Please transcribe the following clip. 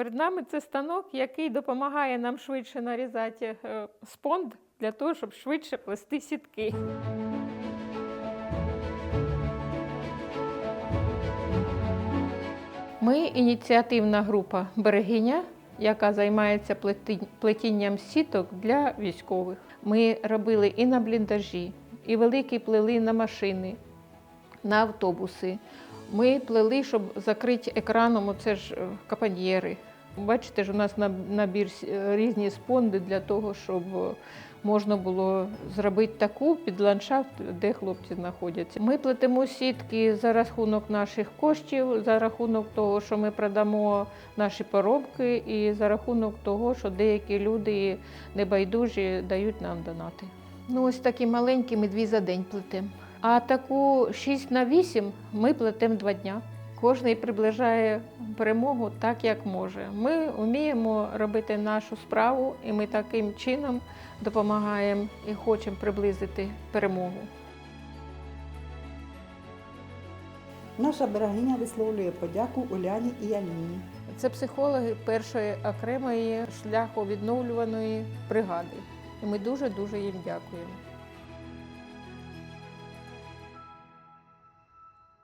Перед нами це станок, який допомагає нам швидше нарізати е, спонд для того, щоб швидше плести сітки. Ми ініціативна група Берегиня, яка займається плетінням сіток для військових. Ми робили і на бліндажі, і великі плели на машини, на автобуси. Ми плели, щоб закрити екраном оце ж е, капоньєри. Бачите ж, у нас набір е, різні спонди для того, щоб е, можна було зробити таку під ландшафт, де хлопці знаходяться. Ми плетемо сітки за рахунок наших коштів, за рахунок того, що ми продамо наші поробки, і за рахунок того, що деякі люди небайдужі дають нам донати. Ну, ось такі маленькі ми дві за день плетемо. А таку 6 на 8 ми плетемо два дня. Кожний приближає перемогу так, як може. Ми вміємо робити нашу справу, і ми таким чином допомагаємо і хочемо приблизити перемогу. Наша берегиня висловлює подяку Уляні і Аліні. Це психологи першої окремої шляховідновлюваної бригади. І ми дуже дуже їм дякуємо.